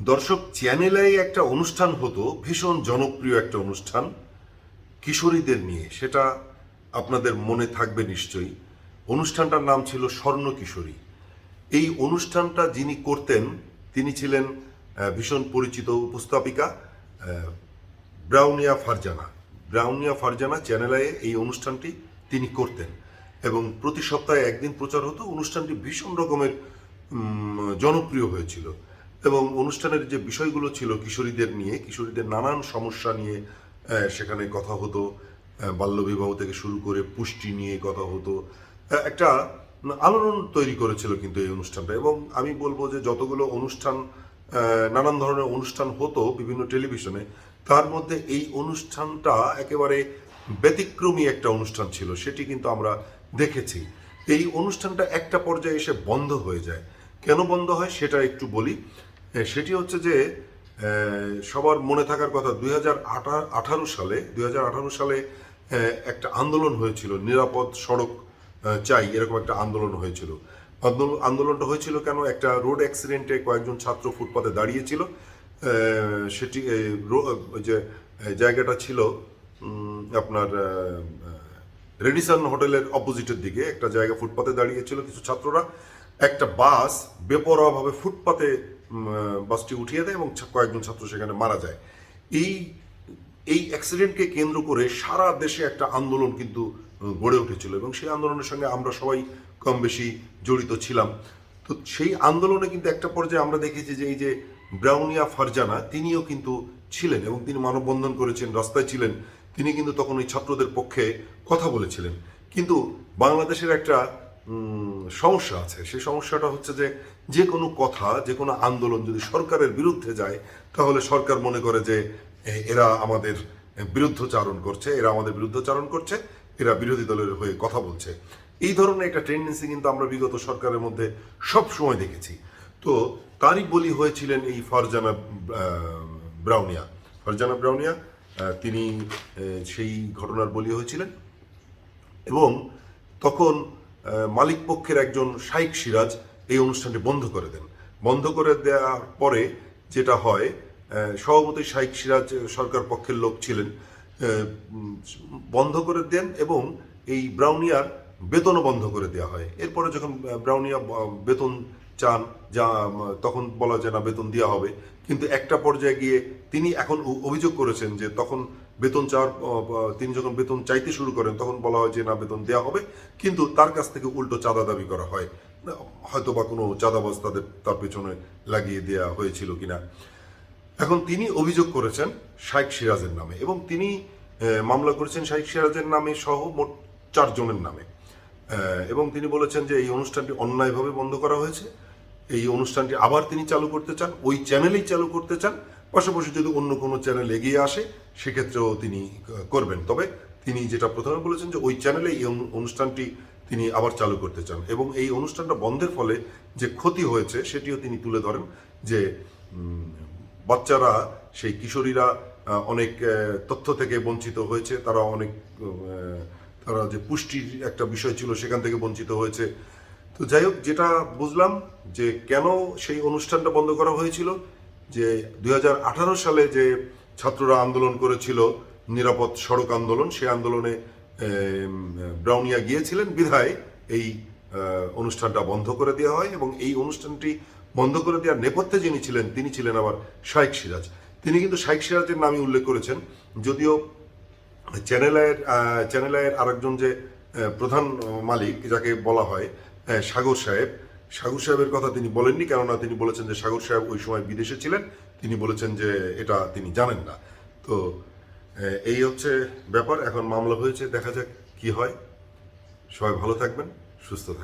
দর্শক চ্যানেলে একটা অনুষ্ঠান হতো, ভীষণ জনপ্রিয় একটা অনুষ্ঠান, কিশোরীদের নিয়ে। সেটা আপনাদের মনে থাকবে নিশ্চয়ই। অনুষ্ঠানটার নাম ছিল স্বর্ণ কিশোরী। এই অনুষ্ঠানটা যিনি করতেন, তিনি ছিলেন ভীষণ পরিচিত উপস্থাপিকা ব্রাউনিয়া ফারজানা। ব্রাউনিয়া ফারজানা চ্যানেলে এই অনুষ্ঠানটি তিনি করতেন এবং প্রতি সপ্তাহে একদিন প্রচার হতো। অনুষ্ঠানটি ভীষণ রকমের জনপ্রিয় হয়েছিল। এবং অনুষ্ঠানের যে বিষয়গুলো ছিল কিশোরীদের নিয়ে, কিশোরীদের নানান সমস্যা নিয়ে সেখানে কথা হতো বাল্যবিবাহ থেকে শুরু করে পুষ্টি নিয়ে কথা হতো। একটা আলোড়ন তৈরি করেছিল কিন্তু এই অনুষ্ঠানটা এবং আমি বলব যে যতগুলো অনুষ্ঠান নানান ধরনের অনুষ্ঠান হতো বিভিন্ন টেলিভিশনে, তার মধ্যে এই অনুষ্ঠানটা একেবারে ব্যতিক্রমী একটা অনুষ্ঠান ছিল, সেটি কিন্তু আমরা দেখেছি। এই অনুষ্ঠানটা একটা পর্যায়ে এসে বন্ধ হয়ে যায়। কেন বন্ধ হয় সেটা একটু বলি। সেটি হচ্ছে যে সবার মনে থাকার কথা, দুই সালে, দুই হাজার আঠারো সালে একটা আন্দোলন হয়েছিল, নিরাপদ সড়ক চাই, এরকম একটা আন্দোলন হয়েছিল। আন্দোলন- আন্দোলনটা হয়েছিল কেন? একটা রোড অ্যাক্সিডেন্টে কয়েকজন ছাত্র ফুটপাতে দাঁড়িয়েছিল। সেটি যে জায়গাটা ছিল আপনার রেডিসন হোটেলের অপোজিটের দিকে। একটা জায়গা ফুটপাতে দাঁড়িয়েছিল কিছু ছাত্ররা। একটা বাস বেপরোয়াভাবে ফুটপাতে বাসটি উঠিয়ে দেয় এবং কয়েকজন ছাত্র সেখানে মারা যায়। এই এই অ্যাক্সিডেন্টকে কেন্দ্র করে সারা দেশে একটা আন্দোলন কিন্তু গড়ে উঠেছিল এবং সেই আন্দোলনের সঙ্গে আমরা সবাই কম বেশি জড়িত ছিলাম। তো সেই আন্দোলনে কিন্তু একটা পর্যায়ে আমরা দেখেছি যে এই যে ব্রাউনিয়া ফারজানা, তিনিও কিন্তু ছিলেন এবং তিনি মানববন্ধন করেছেন, রাস্তায় ছিলেন। তিনি কিন্তু তখন ওই ছাত্রদের পক্ষে কথা বলেছিলেন। কিন্তু বাংলাদেশের একটা সমস্যা আছে। সেই সমস্যাটা হচ্ছে যে যে কোনো কথা, যে কোনো আন্দোলন যদি সরকারের বিরুদ্ধে যায়, তাহলে সরকার মনে করে যে এরা আমাদের বিরুদ্ধচারণ করছে, এরা আমাদের বিরুদ্ধচারণ করছে, এরা বিরোধী দলের হয়ে কথা বলছে। এই ধরনের একটা টেন্ডেন্সি কিন্তু আমরা বিগত সরকারের মধ্যে সব সময় দেখেছি। তো তারই বলি হয়েছিলেন এই ফারজানা ব্রাউনিয়া। ফারজানা ব্রাউনিয়া তিনি সেই ঘটনার বলি হয়েছিলেন। এবং তখন মালিক পক্ষের একজন শাইক সিরাজ এই অনুষ্ঠানটি বন্ধ করে দেন। বন্ধ করে দেওয়ার পরে যেটা হয় সভাপতি শাইক সিরাজ সরকার পক্ষের লোক ছিলেন বন্ধ করে দেন এবং এই ব্রাউনিয়ার বেতনও বন্ধ করে দেওয়া হয়। এরপরে যখন ব্রাউনিয়া বেতন চান, যা তখন বলা যায় না বেতন দেওয়া হবে, কিন্তু একটা পর্যায়ে গিয়ে তিনি এখন অভিযোগ করেছেন যে তখন বেতন চাওয়ার তিনি যখন বেতন চাইতে শুরু করেন, তখন বলা হয় যে না, বেতন দেওয়া হবে, কিন্তু তার কাছ থেকে উল্টো চাঁদা দাবি করা হয়। হয়তো বা কোনো চাঁদাবাজ তাদের, তার পেছনে লাগিয়ে দেওয়া হয়েছিল কিনা। এখন তিনি অভিযোগ করেছেন শাইখ সিরাজের নামে এবং তিনি মামলা করেছেন শাইখ সিরাজের নামে সহ মোট চারজনের নামে। এবং তিনি বলেছেন যে এই অনুষ্ঠানটি অন্যায়ভাবে বন্ধ করা হয়েছে। এই অনুষ্ঠানটি আবার তিনি চালু করতে চান, ওই চ্যানেলেই চালু করতে চান। পাশাপাশি যদি অন্য কোনো চ্যানেল এগিয়ে আসে, সেক্ষেত্রেও তিনি করবেন। তবে তিনি যেটা প্রথমে বলেছেন যে ওই চ্যানেলে এই অনুষ্ঠানটি তিনি আবার চালু করতে চান। এবং এই অনুষ্ঠানটা বন্ধের ফলে যে ক্ষতি হয়েছে, সেটিও তিনি তুলে ধরেন যে বাচ্চারা, সেই কিশোরীরা অনেক তথ্য থেকে বঞ্চিত হয়েছে। তারা অনেক তারা যে পুষ্টির একটা বিষয় ছিল, সেখান থেকে বঞ্চিত হয়েছে। তো যাই হোক, যেটা বুঝলাম যে কেন সেই অনুষ্ঠানটা বন্ধ করা হয়েছিল, যে দু হাজার আঠারো সালে যে ছাত্ররা আন্দোলন করেছিল, নিরাপদ সড়ক আন্দোলন সেই আন্দোলনে ব্রাউনিয়া গিয়েছিলেন, বিধায় এই অনুষ্ঠানটা বন্ধ করে দেওয়া হয় এবং এই অনুষ্ঠানটি বন্ধ করে দেওয়ার নেপথ্যে যিনি ছিলেন, তিনি ছিলেন আবার শাইক সিরাজ। তিনি কিন্তু শাইক সিরাজের নামই উল্লেখ করেছেন, যদিও চ্যানেল আয়ের চ্যানেল আয়ের আরেকজন যে প্রধান মালিক, যাকে বলা হয় সাগর সাহেব, সাগর সাহেবের কথা তিনি বলেননি, কেননা তিনি বলেছেন যে সাগর সাহেব ওই সময় বিদেশে ছিলেন, তিনি বলেছেন যে এটা তিনি জানেন না। তো এই হচ্ছে ব্যাপার। এখন মামলা হয়েছে, দেখা যাক কি হয়। সবাই ভালো থাকবেন, সুস্থ থাকবেন।